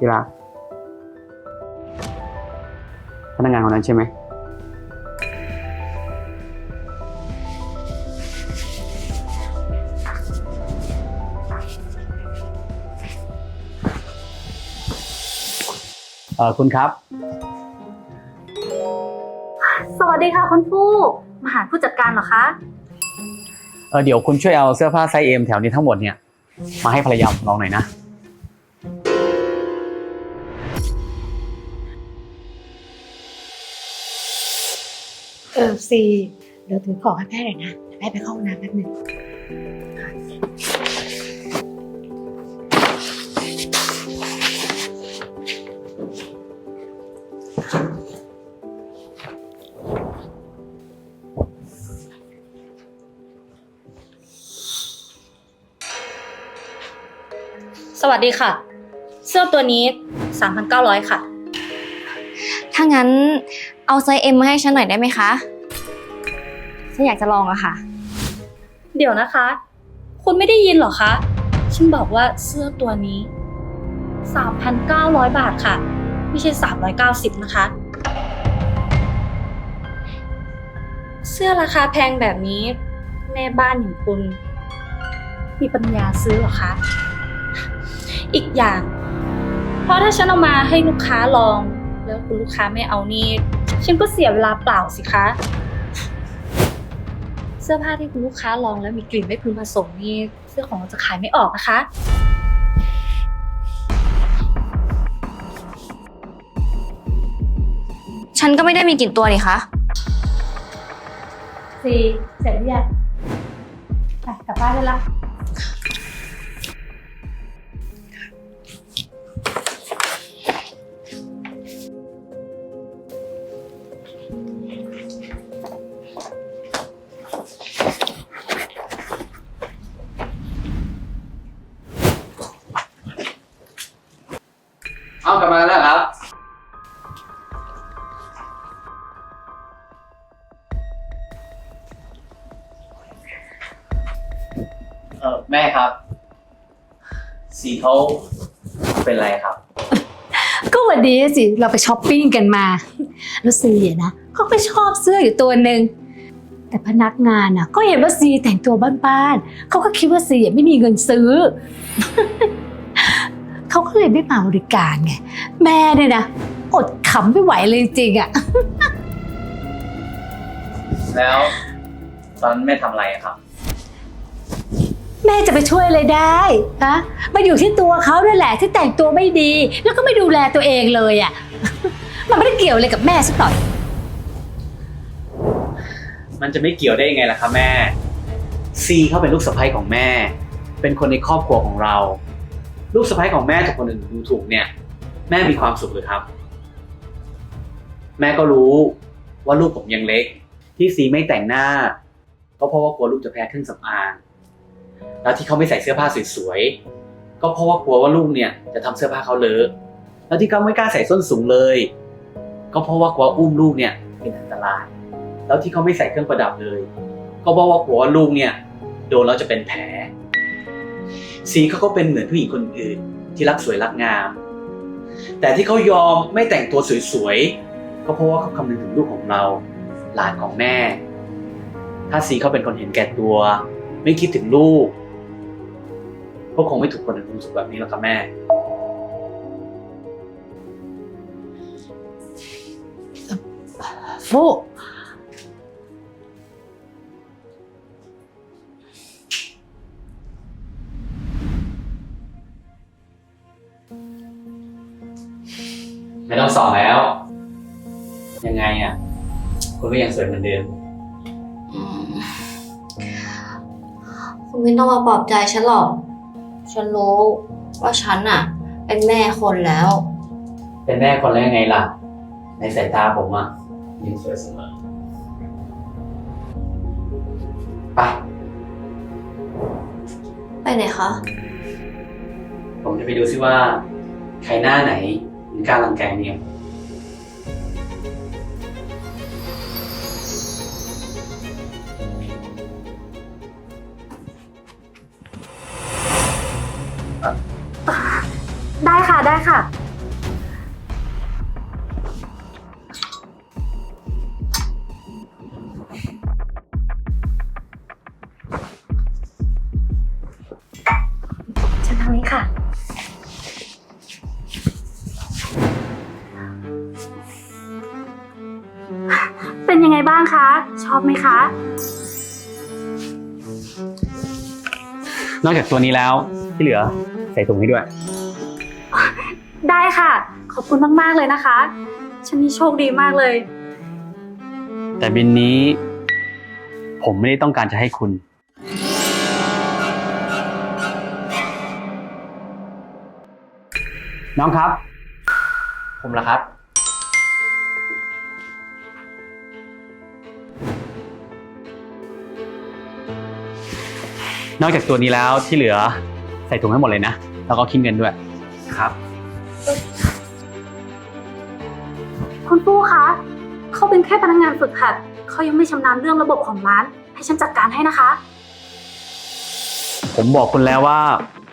ที่รักพนักงานคนนั้นใช่ไหมเออคุณครับ สวัสดีค่ะคุณฟูกมาหาผู้จัดการเหรอคะ เออเดี๋ยวคุณช่วยเอาเสื้อผ้าไซส์เอ็มแถวนี้ทั้งหมดเนี่ย มาให้ภรรยาผมลองหน่อยนะ ซีเดี๋ยวถือของให้แม่หน่อยนะแม่ไปเข้าห้องน้ำแป๊บหนึงสวัสดีค่ะ เสื้อตัวนี้ 3,900 ค่ะ ถ้างั้นเอาไซส์เอ็มมาให้ฉันหน่อยได้ไหมคะ ฉันอยากจะลองอะค่ะ เดี๋ยวนะคะ คุณไม่ได้ยินเหรอคะ ฉันบอกว่าเสื้อตัวนี้ 3,900 บาทค่ะ ไม่ใช่ 390 นะคะ เสื้อราคาแพงแบบนี้ แม่บ้านอย่างคุณ มีปัญญาซื้อเหรอคะ อีกอย่าง เพราะถ้าฉันเอามาให้ลูกค้าลอง แล้วคุณลูกค้าไม่เอานี่ ฉันก็เสียเวลาเปล่าสิคะ สื้อผ้าที่คุณลูกค้าลองแล้วมีกลิ่นไม่พึงผสมนี่เสื้อของเราจะขายไม่ออกนะคะ ฉันก็ไม่ได้มีกลิ่นตัวนี่คะซีเสร็จหรือยังไปกลับบ้านได้ละ เอากลับมาแล้วครับ เออแม่ครับ สีเขาเป็นไรครับ ก็วันนี้สิเราไปช้อปปิ้งกันมา แล้วซีอะนะเขาก็ชอบเสื้ออยู่ตัวหนึ่งแต่พนักงานอะ ก็เห็นว่าซีแต่งตัวบ้านๆเขาก็คิดว่าซีอะไม่มีเงินซื้อ เขาก็เลยไม่มาบริการไง แม่เนี่ยนะอดขำไม่ไหวเลยจริงๆอะแล้วตอนนั้นแม่ทำอะไรอะครับ แม่จะไปช่วยอะไรได้ฮะมาอยู่ที่ตัวเขาด้วยแหละที่แต่งตัวไม่ดี แล้วก็ไม่ดูแลตัวเองเลยอะมันไม่ได้เกี่ยวอะไรกับแม่สักหน่อย มันจะไม่เกี่ยวได้ยังไงล่ะครับแม่ ซีเขาเป็นลูกสะใภ้ของแม่ เป็นคนในครอบครัวของเรา ลูกสะใภ้ของแม่ถูกคนอื่นดูถูกเนี่ย แม่มีความสุขหรือครับ แม่ก็รู้ว่าลูกผมยังเล็ก ที่ซีไม่แต่งหน้า ก็เพราะว่ากลัวลูกจะแพ้เครื่องสำอางแล้วที่เขาไม่ใส่เสื้อผ้าสวยๆก็เพราะว่ากลัวว่าลูกเนี่ยจะทำเสื้อผ้าเขาเลอะแล้วที่เขาไม่กล้าใส่ส้นสูงเลย ก็เพราะว่ากลัวอุ้มลูกเนี่ยเป็นอันตราย แล้วที่เขาไม่ใส่เครื่องประดับเลย ก็เพราะว่ากลัวว่าลูกเนี่ยโดนแล้วจะเป็นแผล สีเขาก็เป็นเหมือนผู้หญิงคนอื่นที่รักสวยรักงาม แต่ที่เขายอมไม่แต่งตัวสวยๆก็เพราะว่าเขาคำนึงถึงลูกของเรา หลานของแม่ ถ้าสีเขาเป็นคนเห็นแก่ตัว ไม่คิดถึงลูกก็คงไม่ถูกคนอื่นดูถูกแบบนี้หรอกครับแม่ฟุ กไม่ต้องสอนแล้ว ยังไงอะ คุณก็ยังสวยเหมือนเดิมคุณไม่ต้องมาปลอบใจฉันหรอก ฉันรู้ว่าฉันอะเป็นแม่คนแล้ว เป็นแม่คนแล้วยังไงล่ะ ในสายตาผมอะยังสวยเสมอไปไปไหนคะ ผมจะไปดูซิว่า ใครหน้าไหนมัน กล้ารังแกเมีย อบไหมคะ นอกจากตัวนี้แล้วที่เหลือใส่ถุงให้ด้วย ได้ค่ะ ขอบคุณมากๆเลยนะคะ ฉันนี่โชคดีมากเลย แต่บินนี้ ผมไม่ได้ต้องการจะให้คุณ น้องครับ ผมละครับ นอกจากตัวนี้แล้วที่เหลือใส่ถุงให้หมดเลยนะ แล้วก็คิดเงินด้วย ครับ คุณปู้คะเขาเป็นแค่พนักงานฝึกหัดเขายังไม่ชำนาญเรื่องระบบของร้าน ให้ฉันจัดการให้นะคะ ผมบอกคุณแล้วว่า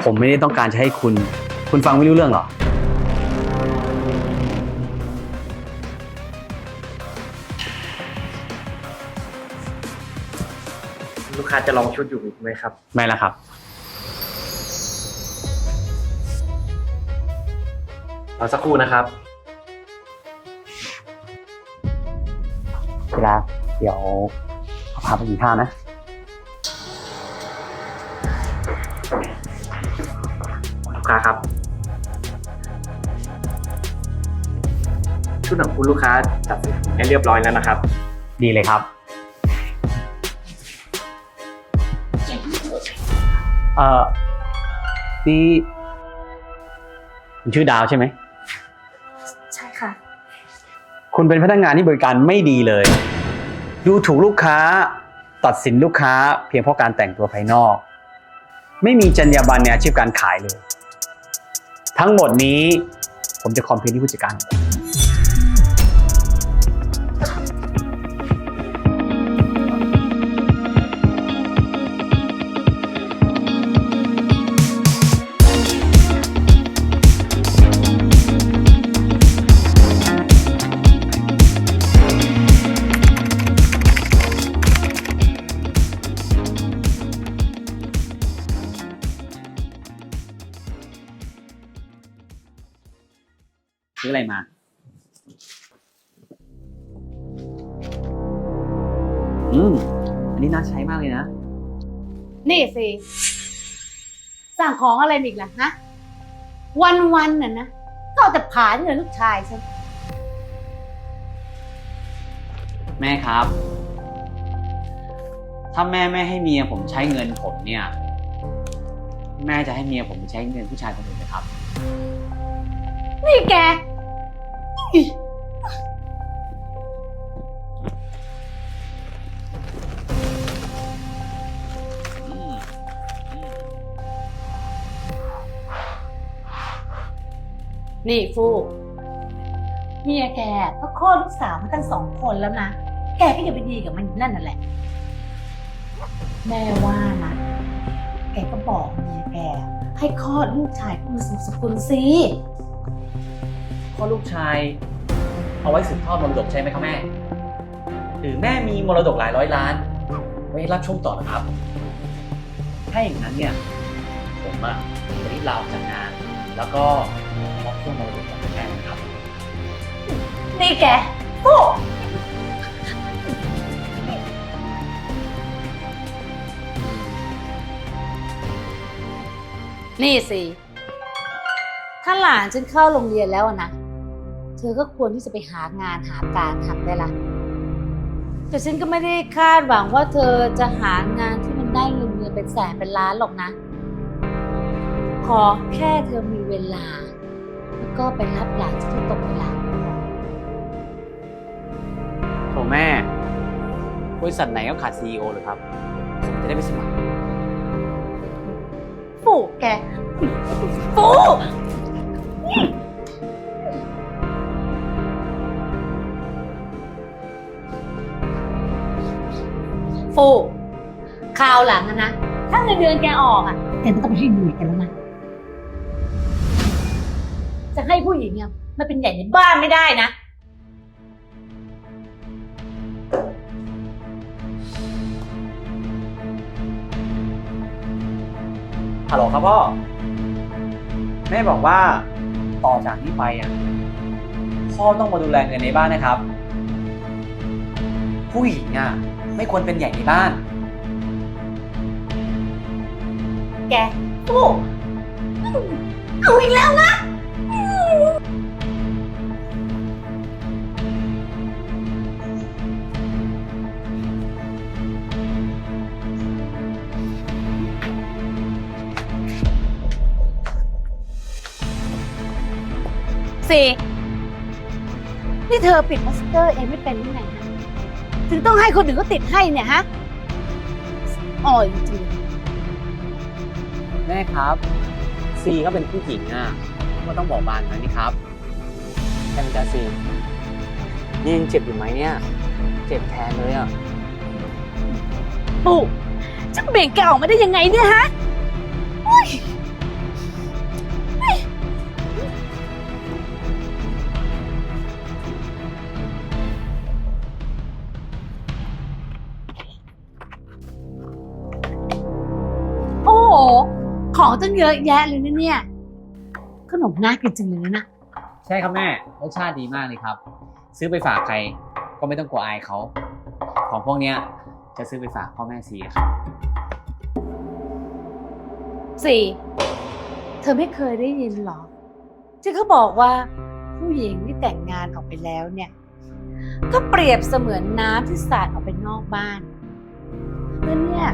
ผมไม่ได้ต้องการจะให้คุณ คุณฟังไม่รู้เรื่องเหรอ กค้าจะลองชุดอยู่อีกไหมครับ ไม่ละครับ รอสักครู่นะครับ เวลาเดี๋ยวเอาพาไปกินข้าวนะ ลูกค้าครับ ชุดของคุณลูกค้าจัดเสร็จให้เรียบร้อยแล้วนะครับ ดีเลยครับ เอ่อนี่คุณชื่อดาวใช่ไหม ใช่ค่ะ คุณเป็นพนักงานที่บริการไม่ดีเลย ดูถูกลูกค้า ตัดสินลูกค้า เพียงเพราะการแต่งตัวภายนอก ไม่มีจรรยาบรรณในอาชีพการขายเลย ทั้งหมดนี้ผมจะคอมเพลนที่ผู้จัดการ ซื้ออะไรมาอืมอันนี้น่าใช้มากเลยนะ นี่สิ สั่งของอะไรอีกล่ะฮะวันวันๆน่ะนะ ก็เอาแต่ผาเงินลูกชายฉัน แม่ครับ ถ้าแม่ไม่ให้เมียผมใช้เงินผมเนี่ย แม่จะให้เมียผมใช้เงินผู้ชายคนอื่นไหมครับ นี่แก นี่ฟูเมียแกก็คลอดลูกสาวมาตั้งสองคนแล้วนะ แกก็อย่าไปดีกับมันนั่นน่ะแหละ แม่ว่านะ แกก็บอกเมียแก ให้คลอดลูกชายผู้มีสมสกุลสิพ่อลูกชาย เอาไว้สืบทอดมรดกใช่ไหมครับแม่ หรือแม่มีมรดกหลายร้อยล้าน ไว้รับช่วงต่อเหรอครับ ถ้าอย่างนั้นเนี่ย ผมอะจะรีบลาออกจากงาน แล้วก็ นี่แกฟูกนี่สิ ถ้าหลานฉันเข้าโรงเรียนแล้วอะนะ เธอก็ควรที่จะไปหางานหาการทำได้ละ แต่ฉันก็ไม่ได้คาดหวังว่าเธอจะหางานที่มันได้เงินเดือนเป็นแสนเป็นล้านหรอกนะ ขอแค่เธอมีเวลา แล้วก็ไปรับหลานที่ตรงเวลา แม่ บริษัทไหนก็ขาด CEO เลยครับผมจะได้ไปสมัคร ฟูแก ฟู ฟู คราวหลังอะนะ ถ้าเงินเดือนแกออกอะแกไม่ต้องไปให้เมียแกันแล้วนะจะให้ผู้หญิงเนี่ยมาเป็นใหญ่ในบ้านไม่ได้นะ ฮัลโหลครับพ่อ แม่บอกว่าต่อจากนี้ไปอะพ่อต้องมาดูแลเงินในบ้านนะครับ ผู้หญิงอะ ไม่ควรเป็นใหญ่ในบ้าน แกฟูเอาอีกแล้วนะ สี่นี่เธอปิดพลาสเตอร์เองไม่เป็นหรือไงฮะถึงต้องให้คนอื่นก็ติดให้เนี่ยฮะอ่อยจริงแม่ครับ ซีก็เป็นผู้หญิงอะก็ต้องบอกบานนะนี่ครับใช่ไหมจ๊ะซีนี่ยังเจ็บอยู่ไหมเนี่ย เจ็บแทนเลยอะ ปู่จะเบ่งแกออกมาได้ยังไงเนี่ยฮะ เยอะแยะเลยนะเนี่ย ขนมน่ากินจังเลยนะ ใช่ครับแม่ รสชาติดีมากเลยครับ ซื้อไปฝากใครก็ไม่ต้องกลัวอายเขา ของพวกเนี้ยจะซื้อไปฝากพ่อแม่ซีครับ สี่เธอไม่เคยได้ยินหรอที่เขาบอกว่าผู้หญิงที่แต่งงานออกไปแล้วเนี่ย ก็เปรียบเสมือนน้ำที่สาดออกไปนอกบ้านแล้วเนี่ย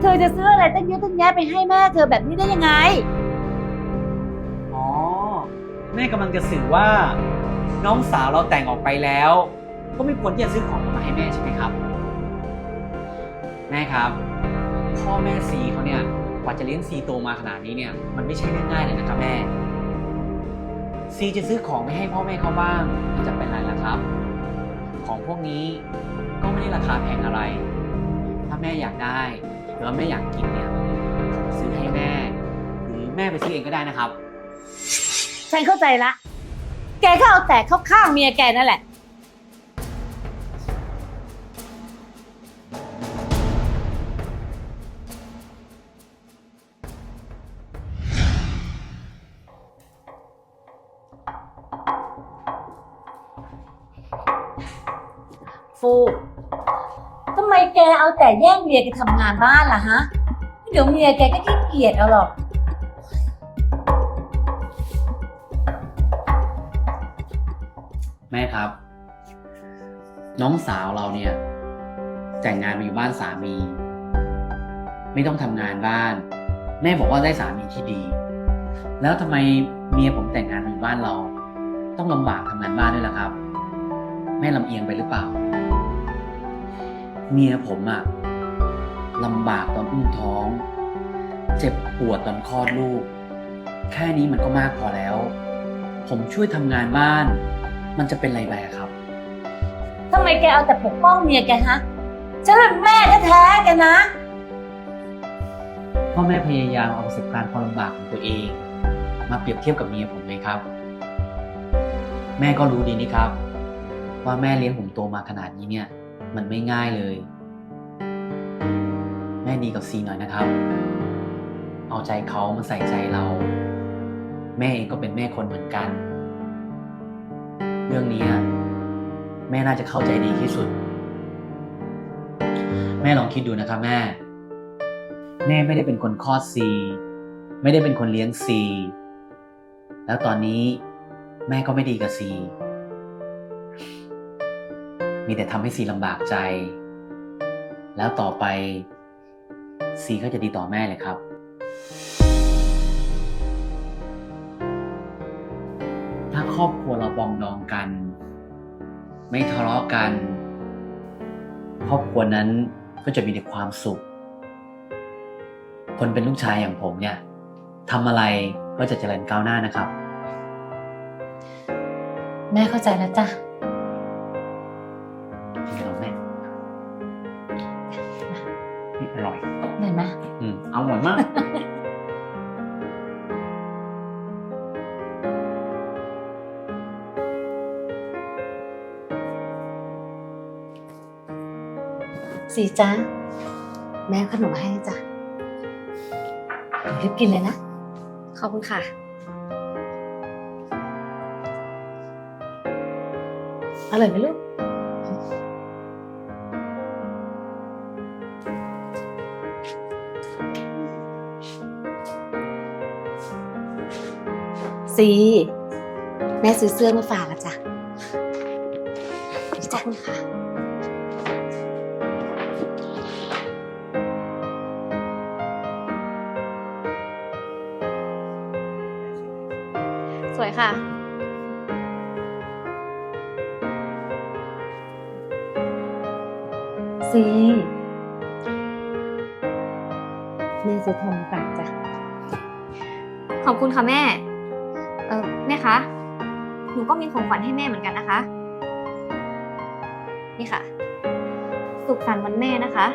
เธอจะซื้ออะไรตั้งเยอะตั้งแยะไปให้แม่เธอแบบนี้ได้ยังไง อ๋อ แม่กำลังจะสื่อว่า น้องสาวเราแต่งออกไปแล้ว ก็ไม่ควรที่จะซื้อของมาให้แม่ใช่ไหมครับ แม่ครับ พ่อแม่ซีเขาเนี่ยกว่าจะเลี้ยงซีโตมาขนาดนี้เนี่ยมันไม่ใช่เรื่องง่ายเลยนะครับแม่ซีจะซื้อของไม่ให้พ่อแม่เขาบ้างมันจะเป็นไรล่ะครับ ของพวกนี้ก็ไม่ได้ราคาแพงอะไร ถ้าแม่อยากได้ รือว่าแม่อยากกินเนี่ยผมซื้อให้แม่ หรือแม่ไปซื้อเองก็ได้นะครับ ฉันเข้าใจละ แกก็เอาแต่เข้าข้างเมียแกนั่นแหละ แต่แย่งเมียแกทำงานบ้านล่ะฮะ เดี๋ยวเมียแกก็ขี้เกียจเอาหรอก แม่ครับ น้องสาวเราเนี่ย แต่งงานมาอยู่บ้านสามี ไม่ต้องทำงานบ้าน แม่บอกว่าได้สามีที่ดี แล้วทำไมเมียผมแต่งงานมาอยู่บ้านเรา ต้องลำบากทำงานบ้านด้วยล่ะครับ แม่ลำเอียงไปหรือเปล่า เมียผมอะ ลำบากตอนอุ้มท้อง เจ็บปวดตอนคลอดลูก แค่นี้มันก็มากพอแล้ว ผมช่วยทำงานบ้าน มันจะเป็นไรไปอะครับ ทำไมแกเอาแต่ปกป้องเมียแกฮะ ฉันเป็นแม่แท้ๆแกนะ พ่อแม่พยายามเอาประสบการณ์ความลำบากของตัวเอง มาเปรียบเทียบกับเมียผมเลยครับ แม่ก็รู้ดีนี่ครับ ว่าแม่เลี้ยงผมโตมาขนาดนี้เนี่ย มันไม่ง่ายเลยแม่ดีกับซีหน่อยนะครับ เอาใจเขามาใส่ใจเรา แม่เองก็เป็นแม่คนเหมือนกัน เรื่องนี้แม่น่าจะเข้าใจดีที่สุด แม่ลองคิดดูนะครับแม่ แม่ไม่ได้เป็นคนคลอดซี ไม่ได้เป็นคนเลี้ยงซี แล้วตอนนี้แม่ก็ไม่ดีกับซี มีแต่ทำให้ซีลำบากใจ แล้วต่อไป ซีก็จะดีต่อแม่เลยครับ ถ้าครอบครัวเราปองดองกัน ไม่ทะเลาะกัน ครอบครัวนั้นก็จะมีแต่ความสุข คนเป็นลูกชายอย่างผมเนี่ยทำอะไรก็จะเจริญก้าวหน้านะครับ แม่เข้าใจแล้วจ้ะ สีจ้าแม่ขนมให้จ้ะรีบกินเลยนะ ขอบคุณค่ะ อร่อยไหมลูก สี แม่ซื้อเสื้อมาฝากอะจ้ะขอบคุณค่ะ ค่ะซีแม่ซื้อทองมาฝากจ้ะขอบคุณค่ะแม่ เออแม่คะ หนูก็มีของขวัญให้แม่เหมือนกันนะคะ นี่ค่ะ สุขสันต์วันแม่นะคะ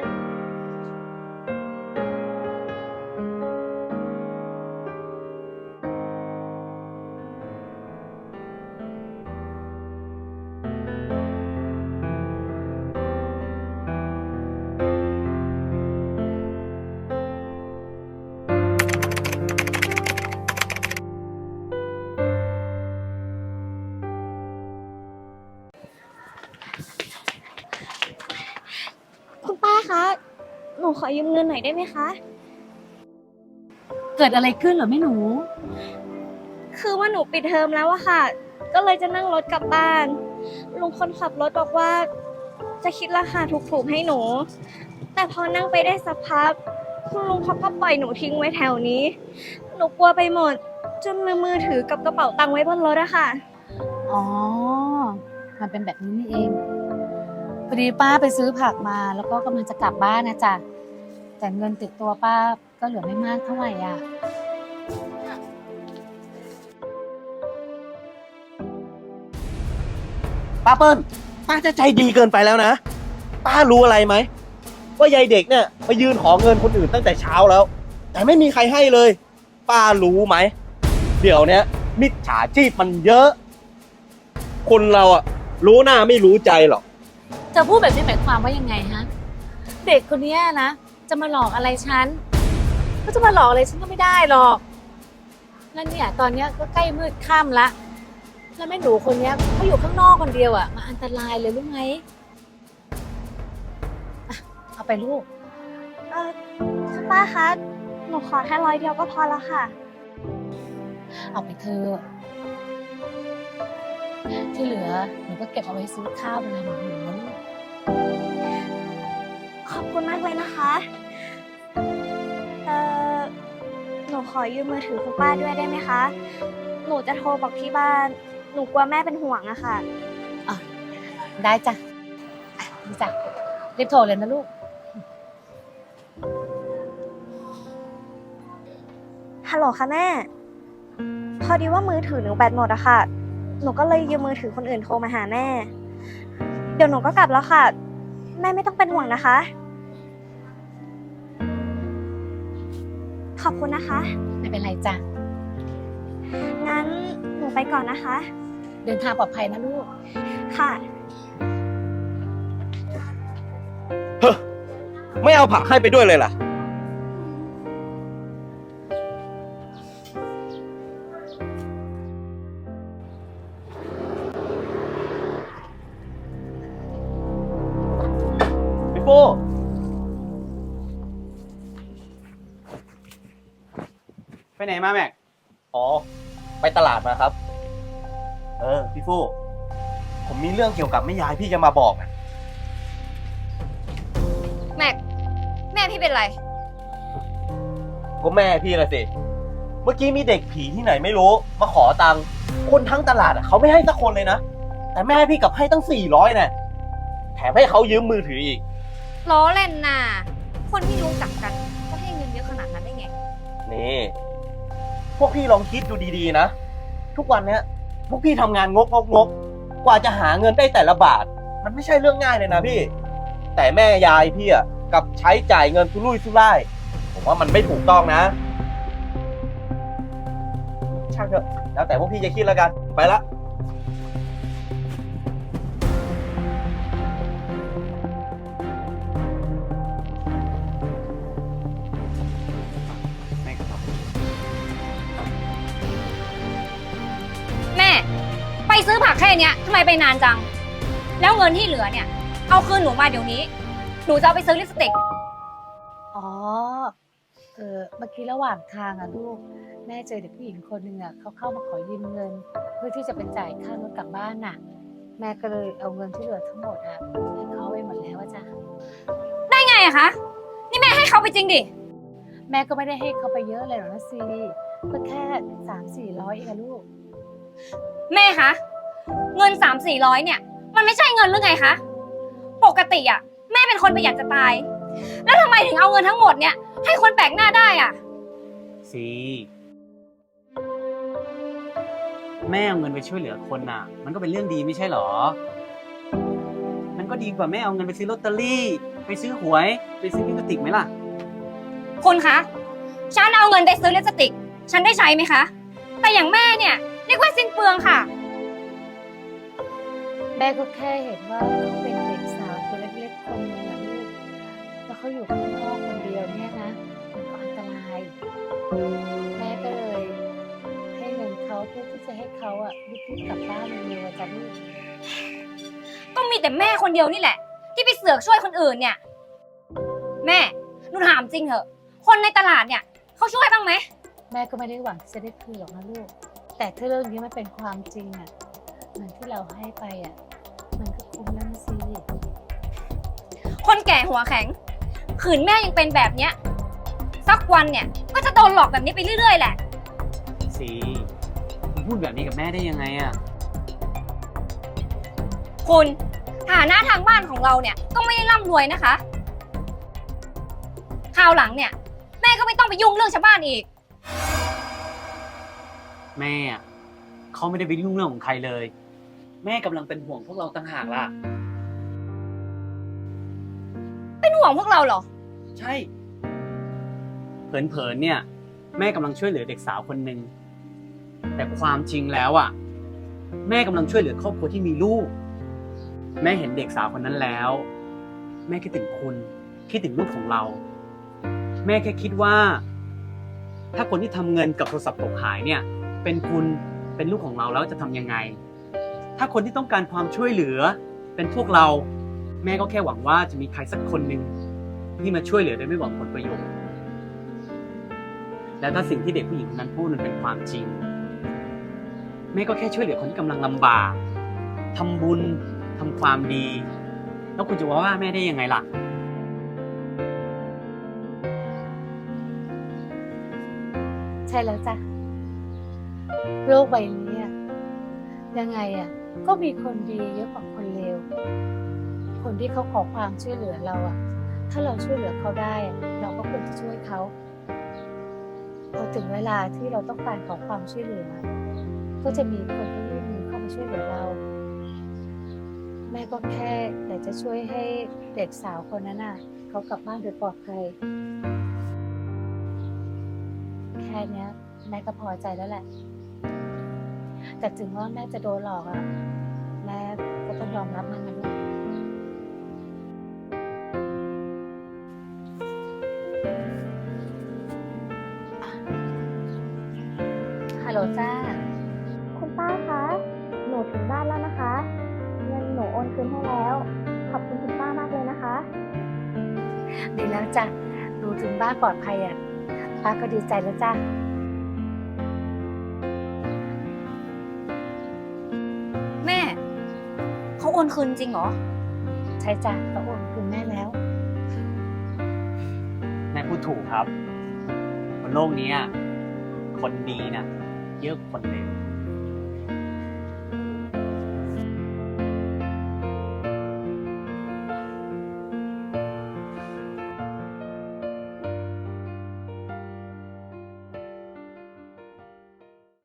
อยืมเงินหน่อยได้ไหมคะ เกิดอะไรขึ้นเหรอแม่หนู คือว่าหนูปิดเทอมแล้วอะค่ะ ก็เลยจะนั่งรถกลับบ้าน ลุงคนขับรถบอกว่า จะคิดราคาถูกๆให้หนู แต่พอนั่งไปได้สักพักคุณลุงเขาก็ปล่อยหนูทิ้งไว้แถวนี้ หนูกลัวไปหมด จนลืมมือถือกับกระเป๋าตังค์ไว้บนรถอะค่ะ อ๋อ มันเป็นแบบนี้นี่เอง พอดีป้าไปซื้อผักมาแล้วก็กำลังจะกลับบ้านนะจ๊ะ แต่เงินติดตัวป้าก็เหลือไม่มากเท่าไหร่อะ ป้าเปิ้ลป้าจะใจดีเกินไปแล้วนะ ป้ารู้อะไรไหม ว่ายายเด็กเนี่ยไปยืนขอเงินคนอื่นตั้งแต่เช้าแล้ว แต่ไม่มีใครให้เลย ป้ารู้ไหม เดี๋ยวเนี้ยมิจฉาชีพมันเยอะ คนเราอะรู้หน้าไม่รู้ใจหรอก จะพูดแบบนี้หมายความว่ายังไงฮะ เด็กคนเนี้ยนะ จะมาหลอกอะไรฉันก็จะมาหลอกอะไรฉันก็ไม่ได้หรอกแล้วเนี่ยตอนเนี้ยก็ใกล้มืดค่ำละ แล้วแม่หนูคนเนี้ยเขาอยู่ข้างนอกคนเดียวอะมาอันตรายเลยรู้ไหมอะเอาไปลูก เออคุณป้าคะ หนูขอแค่ร้อยเดียวก็พอแล้วค่ะ เอาไปเถอะที่เหลือหนูก็เก็บเอาไว้ซื้อข้าวเวลาหนูหิวนะลูกขอบ คุณมากเลยนะคะ เออหนูขอยืมมือถือคุณป้าด้วยได้ไหมคะ หนูจะโทรบอกที่บ้าน หนูกลัวแม่เป็นห่วงอะค่ะ ได้จ้ะอะนี่จ้ะรีบโทรเลยนะลูก ฮัลโหลค่ะแม่ พอดีว่ามือถือหนูแบตหมดอะค่ะ หนูก็เลยยืมมือถือคนอื่นโทรมาหาแม่ เดี๋ยวหนูก็กลับแล้วค่ะ แม่ไม่ต้องเป็นห่วงนะคะ ขอบคุณนะคะ ไม่เป็นไรจ้ะ งั้นหนูไปก่อนนะคะ เดินทางปลอดภัยนะลูก ค่ะ ไม่เอาผักให้ไปด้วยเลยล่ะ มาแม็ก อ๋อ ไปตลาดมาครับ เออ พี่ฟูผมมีเรื่องเกี่ยวกับแม่ยายพี่จะมาบอกอะแม็ก แม่พี่เป็นไร ก็แม่พี่ละสิ เมื่อกี้มีเด็กผีที่ไหนไม่รู้ มาขอตังค์ คนทั้งตลาดอะเขาไม่ให้สักคนเลยนะ แต่แม่พี่กลับให้ตั้งสี่ร้อยน่ะ แถมให้เขายืมมือถืออีก ล้อเล่นน่ะ คนที่รู้จักกันจะให้เงินเยอะขนาดนั้นได้ไง นี่ พวกพี่ลองคิดดูดีๆนะ ทุกวันเนี้ยพวกพี่ทำงานงกงกงกกว่าจะหาเงินได้แต่ละบาท มันไม่ใช่เรื่องง่ายเลยนะพี่ แต่แม่ยายพี่อะกลับใช้จ่ายเงินทุรุ่ยทุร่าย ผมว่ามันไม่ถูกต้องนะ ช่างเถอะ แล้วแต่พวกพี่จะคิดแล้วกัน ไปละ ค่เนี้ยทำไมไปนานจัง แล้วเงินที่เหลือเนี่ย เอาคืนหนูมาเดี๋ยวนี้ หนูจะเอาไปซื้อลิปสติก อ๋อ เออเมื่อกี้ระหว่างทางอะลูก แม่เจอเด็กผู้หญิงคนหนึ่งอะเขาเข้ามาขอยืมเงิน เพื่อที่จะไปจ่ายค่ารถกลับบ้านน่ะ แม่ก็เลยเอาเงินที่เหลือทั้งหมดอะให้เขาไปหมดแล้วอะจ้ะได้ไงอะคะ นี่แม่ให้เขาไปจริงดิ แม่ก็ไม่ได้ให้เขาไปเยอะเลยหรอกนะซีก็แค่สามสี่ร้อยเองอะลูก แม่คะ เงินสามสี่ร้อยเนี่ย มันไม่ใช่เงินหรือไงคะ ปกติอะแม่เป็นคนประหยัดจะตาย แล้วทำไมถึงเอาเงินทั้งหมดเนี่ย ให้คนแปลกหน้าได้อะซีแม่เอาเงินไปช่วยเหลือคนน่ะ มันก็เป็นเรื่องดีไม่ใช่หรอ มันก็ดีกว่าแม่เอาเงินไปซื้อลอตเตอรี่ ไปซื้อหวย ไปซื้อลิปสติกไหมล่ะ คุณคะ ฉันเอาเงินไปซื้อลิปสติก ฉันได้ใช้ไหมคะ แต่อย่างแม่เนี่ยเรียกว่าสิ้นเปลืองค่ะ แม่ก็แค่เห็นว่าเขาเป็นเด็กสาวตัวเล็กๆคนหนึงอะลูกแล้วเขาอยู่ข้างนอกคนเดียวเนี่ยนะ มันก็อันตราย แม่ก็เลยให้เงินเขาเพื่อที่จะให้เขาอะรีบๆกลับบ้านเร็วๆอะจ้ะลูกก็มีแต่แม่คนเดียวนี่แหละ ที่ไปเสือกช่วยคนอื่นเนี่ย แม่หนูถามจริงเหอะ คนในตลาดเนี่ยเขาช่วยบ้างไหม แม่ก็ไม่ได้หวังที่จะได้คืนหรอกนะลูก แต่ถ้าเรื่องนี้มันเป็นความจริงอะ เงินที่เราให้ไปอะมันก็คุ้มแล้วนะสิคนแก่หัวแข็ง ขืนแม่ยังเป็นแบบเนี้ย สักวันเนี่ย ก็จะโดนหลอกแบบนี้ไปเรื่อยๆแหละ ซีคุณพูดแบบนี้กับแม่ได้ยังไงอะคุณฐานะทางบ้านของเราเนี่ย ก็ไม่ได้ร่ำรวยนะคะ คราวหลังเนี่ย แม่ก็ไม่ต้องไปยุ่งเรื่องชาวบ้านอีก แม่อะเขาไม่ได้ไปยุ่งเรื่องของใครเลย แม่กำลังเป็นห่วงพวกเราต่างหากล่ะ เป็นห่วงพวกเราเหรอ ใช่ เผินๆเนี่ย แม่กำลังช่วยเหลือเด็กสาวคนหนึ่งแต่ความจริงแล้วอะ แม่กำลังช่วยเหลือครอบครัวที่มีลูก แม่เห็นเด็กสาวคนนั้นแล้ว แม่คิดถึงคุณคิดถึงลูกของเรา แม่แค่คิดว่า ถ้าคนที่ทำเงินกับโทรศัพท์ตกหายเนี่ย เป็นคุณเป็นลูกของเราแล้วจะทำยังไง ถ้าคนที่ต้องการความช่วยเหลือ เป็นพวกเรา แม่ก็แค่หวังว่าจะมีใครสักคนหนึ่งที่มาช่วยเหลือโดยไม่หวังผลประโยชน์ แล้วถ้าสิ่งที่เด็กผู้หญิงคนนั้นพูดมันเป็นความจริง แม่ก็แค่ช่วยเหลือคนที่กำลังลำบากทำบุญทำความดี แล้วคุณจะว่าว่าแม่ได้ยังไงล่ะใช่แล้วจ้ะ โลกใบนี้อะยังไงอะ ก็มีคนดีเยอะกว่าคนเลว คนที่เขาขอความช่วยเหลือเราอะถ้าเราช่วยเหลือเขาได้ เราก็ควรจะช่วยเขาพอถึงเวลาที่เราต้องการขอความช่วยเหลือ ก็จะมีคนที่ยื่นมือเข้ามาช่วยเหลือเรา แม่ก็แค่อยากจะช่วยให้เด็กสาวคนนั้นน่ะเขากลับบ้านโดยปลอดภัยแค่นี้แม่ก็พอใจแล้วแหละ แต่ถึงว่าแม่จะโดนหลอกอะแม่ก็ต้องยอมรับมันนะลูกฮัลโหลจ้า คุณป้าคะ หนูถึงบ้านแล้วนะคะ เงินหนูโอนคืนให้แล้ว ขอบคุณคุณป้ามากเลยนะคะ ดีแล้วจ้ะดูถึงบ้านปลอดภัยอะป้าก็ดีใจแล้วจ้า โอนคืนจริงเหรอ ใช่จ้ะเขาโอนคืนแม่แล้ว แม่พูดถูกครับ บนโลกนี้อะคนดีน่ะเยอะกว่าคนเลว